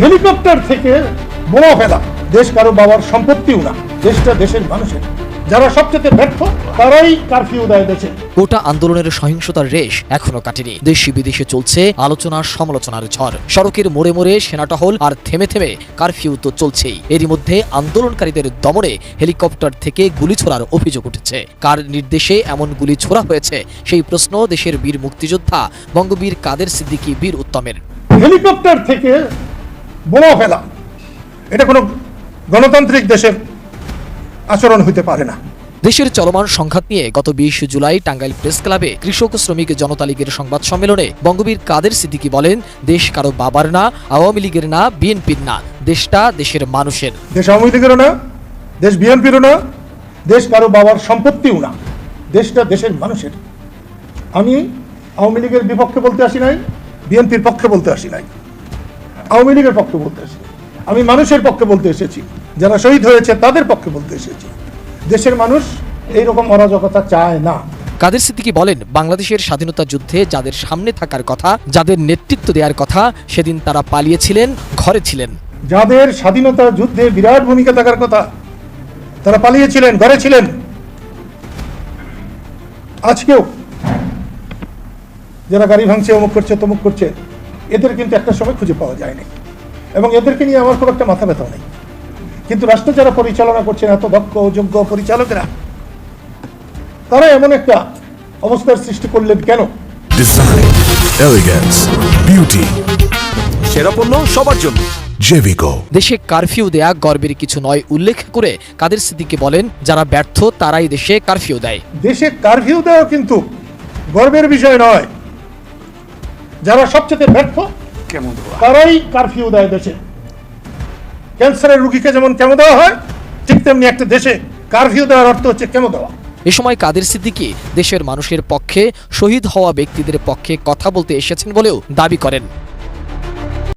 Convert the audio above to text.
Helicopter থেকে বোমা ফেলা। দেশ কারও বাবার সম্পত্তিও না। দেশটা দেশের মানুষের। যারা সবচেয়ে ব্যর্থ তারাই কারফিউ দেয় দেশে। গোটা আন্দোলনের সহিংসতার রেশ এখনও কাটেনি। দেশি বিদেশে চলছে আলোচনার সমালোচনার ঝড়। সড়কের মোড়ে মোড়ে সেনাটহল আর থেমে থেমে কারফিউ তো চলছেই। এরই মধ্যে আন্দোলনকারীদের দমনে হেলিকপ্টার থেকে গুলি ছোড়ার অভিযোগ উঠেছে। কার নির্দেশে এমন গুলি ছোড়া হয়েছে সেই প্রশ্ন দেশের বীর মুক্তিযোদ্ধা বঙ্গবীর কাদের সিদ্দিকী বীর উত্তমের। হেলিকপ্টার থেকে বোমা ফেলা। এটা কোনো গণতান্ত্রিক দেশের আচরণ হইতে পারে না। দেশের চলমান সংঘাত নিয়ে গত বিশ জুলাই টাঙ্গাইল প্রেস ক্লাবে কৃষক শ্রমিক জনতা লীগের সংবাদ সম্মেলনে বঙ্গবীর কাদের সিদ্দিকী বলেন দেশ কারও বাবার না আওয়ামী লীগের না বিএনপির না। দেশটা দেশের মানুষের। দেশ আওয়ামী লীগেরও না দেশ বিএনপিরও না দেশ কারও বাবার সম্পত্তিও না। দেশটা দেশের মানুষের। আমি আওয়ামী লীগের বিপক্ষে বলতে আসি নাই বিএনপির পক্ষে বলতে আসি নাই। আওয়ামী লীগের পক্ষে বলতে আসি আমি মানুষের পক্ষে বলতে এসেছি। যারা শহীদ হয়েছে তাদের পক্ষে বলতে এসেছি। দেশের মানুষ এইরকম অরাজকতা চায় না। কাদের সিদ্দিকী বলেন বাংলাদেশের স্বাধীনতা যুদ্ধে যাদের সামনে থাকার কথা যাদের নেতৃত্ব দেওয়ার কথা সেদিন তারা পালিয়েছিলেন ঘরে ছিলেন। যাদের স্বাধীনতা যুদ্ধে বিরাট ভূমিকা থাকার কথা তারা পালিয়েছিলেন ঘরে ছিলেন। আজকেও যারা গাড়ি ভাঙছে অমুক করছে তমুক করছে এদের কিন্তু একটা সময় খুঁজে পাওয়া যায়নি। এবং এদেরকে নিয়ে আমার খুব একটা মাথা ব্যথা নেই। কিন্তু রাষ্ট্র যারা পরিচালনা করছেন এত দক্ষ যোগ্য পরিচালকেরা তারা এমন একটা অবস্থার সৃষ্টি করলেন কেন? সেরা পণ্য সবার জন্য. দেশে কারফিউ দেয়া গর্বের কিছু নয় উল্লেখ করে কাদের সিদ্দিকী বলেন যারা ব্যর্থ তারাই দেশে কারফিউ দেয়। দেশে কারফিউ দেওয়া কিন্তু গর্বের বিষয় নয়। যারা সবচেয়ে ব্যর্থ কেমন তারাই কারফিউ দেয় দেশে। ক্যান্সারের রুগীকে যেমন কেমন দেওয়া হয় ঠিক তেমনি একটা দেশে কারফিউ দেওয়ার অর্থ হচ্ছে কেমন দেওয়া। এ সময় কাদের সিদ্দিকি দেশের মানুষের পক্ষে শহীদ হওয়া ব্যক্তিদের পক্ষে কথা বলতে এসেছেন বলেও দাবি করেন।